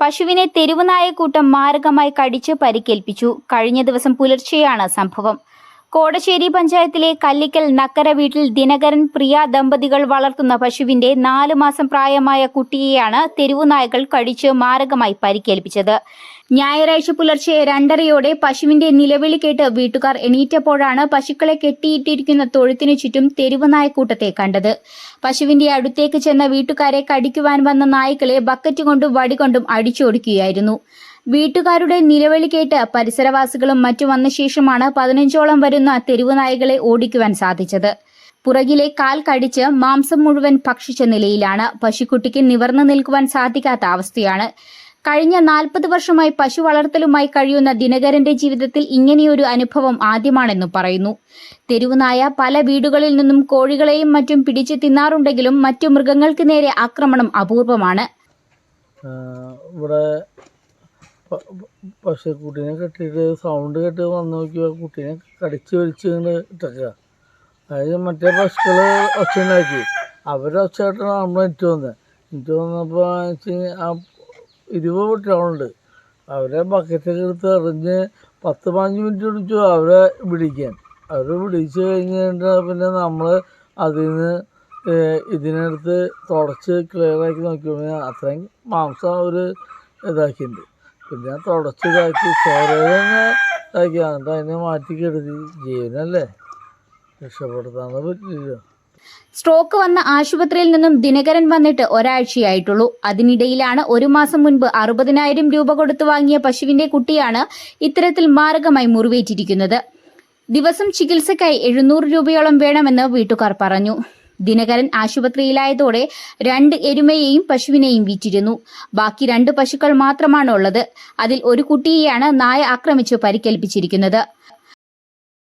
പശുവിനെ തെരുവുനായക്കൂട്ടം മാരകമായി കടിച്ച് പരിക്കേൽപ്പിച്ചു. കഴിഞ്ഞ ദിവസം പുലർച്ചെയാണ് സംഭവം. കോടശ്ശേരി പഞ്ചായത്തിലെ കല്ലിക്കൽ നക്കര വീട്ടിൽ ദിനകരൻ പ്രിയ ദമ്പതികൾ വളർത്തുന്ന പശുവിന്റെ നാലു മാസം പ്രായമായ കുട്ടിയെയാണ് തെരുവുനായകൾ കടിച്ച് മാരകമായി പരിക്കേൽപ്പിച്ചത്. ഞായറാഴ്ച പുലർച്ചെ രണ്ടരയോടെ പശുവിന്റെ നിലവിളി കേട്ട് വീട്ടുകാർ എണീറ്റപ്പോഴാണ് പശുക്കളെ കെട്ടിയിട്ടിരിക്കുന്ന തൊഴുത്തിനു ചുറ്റും തെരുവ് നായക്കൂട്ടത്തെ കണ്ടത്. പശുവിന്റെ അടുത്തേക്ക് ചെന്ന വീട്ടുകാരെ കടിക്കുവാൻ വന്ന നായ്ക്കളെ ബക്കറ്റ് കൊണ്ടും വടികൊണ്ടും അടിച്ചോടിക്കുകയായിരുന്നു. വീട്ടുകാരുടെ നിലവിളി കേട്ട് പരിസരവാസികളും മറ്റു വന്ന ശേഷമാണ് പതിനഞ്ചോളം വരുന്ന തെരുവ് നായകളെ ഓടിക്കുവാൻ സാധിച്ചത്. പുറകിലെ കാൽ കടിച്ച് മാംസം മുഴുവൻ ഭക്ഷിച്ച നിലയിലാണ് പശുക്കുട്ടിക്ക് നിവർന്നു നിൽക്കുവാൻ സാധിക്കാത്ത അവസ്ഥയാണ്. കഴിഞ്ഞ നാൽപ്പത് വർഷമായി പശു വളർത്തലുമായി കഴിയുന്ന ദിനകരന്റെ ജീവിതത്തിൽ ഇങ്ങനെയൊരു അനുഭവം ആദ്യമാണെന്ന് പറയുന്നു. തെരുവുനായ പല വീടുകളിൽ നിന്നും കോഴികളെയും മറ്റും പിടിച്ചു തിന്നാറുണ്ടെങ്കിലും മറ്റു മൃഗങ്ങൾക്ക് നേരെ ആക്രമണം അപൂർവമാണ്. ഇവിടെ പക്ഷെ കുട്ടീനെ കെട്ടിയിട്ട് സൗണ്ട് കേട്ട് വന്ന് നോക്കിയപ്പോൾ കുട്ടീനെ കടിച്ച് വലിച്ച് ഇട്ടേക്കുക അതായത് മറ്റേ പശുക്കൾ ഒച്ച അവരൊച്ചായിട്ടാണ് നമ്മളെ എനിക്ക് വന്നത് എനിക്ക് വന്നപ്പോൾ ആ ഇരുപത് കുട്ടികളുണ്ട്. അവരെ ബക്കറ്റൊക്കെ എടുത്ത് എറിഞ്ഞ് പത്ത് പതിനഞ്ച് മിനിറ്റ് പിടിച്ചു അവരെ പിടിക്കാൻ അവർ പിടിച്ച് കഴിഞ്ഞാൽ പിന്നെ നമ്മൾ അതിൽ നിന്ന് ഇതിനെടുത്ത് തുടച്ച് ക്ലിയറാക്കി നോക്കിയപ്പോൾ അത്രയും മാംസം അവർ ഇതാക്കിയിട്ടുണ്ട്. പിന്നെ തുടച്ച് ഇതാക്കി ചോരനെ ഇതാക്കി. എന്നിട്ട് അതിനെ മാറ്റി കെടുത്തി. ജീവനല്ലേ? രക്ഷപ്പെടുത്താൻ പറ്റില്ലല്ലോ. സ്ട്രോക്ക് വന്ന ആശുപത്രിയിൽ നിന്നും ദിനകരൻ വന്നിട്ട് ഒരാഴ്ചയായിട്ടുള്ളൂ. അതിനിടയിലാണ് ഒരു മാസം മുൻപ് അറുപതിനായിരം രൂപ കൊടുത്തു വാങ്ങിയ പശുവിന്റെ കുട്ടിയാണ് ഇത്തരത്തിൽ മാരകമായി മുറിവേറ്റിരിക്കുന്നത്. ദിവസം ചികിത്സയ്ക്കായി എഴുന്നൂറ് രൂപയോളം വേണമെന്ന് വീട്ടുകാർ പറഞ്ഞു. ദിനകരൻ ആശുപത്രിയിലായതോടെ രണ്ട് എരുമയെയും പശുവിനെയും വിറ്റിരുന്നു. ബാക്കി രണ്ട് പശുക്കൾ മാത്രമാണ് ഉള്ളത് അതിൽ ഒരു കുട്ടിയെയാണ് നായ ആക്രമിച്ച് പരിക്കേൽപ്പിച്ചിരിക്കുന്നത്.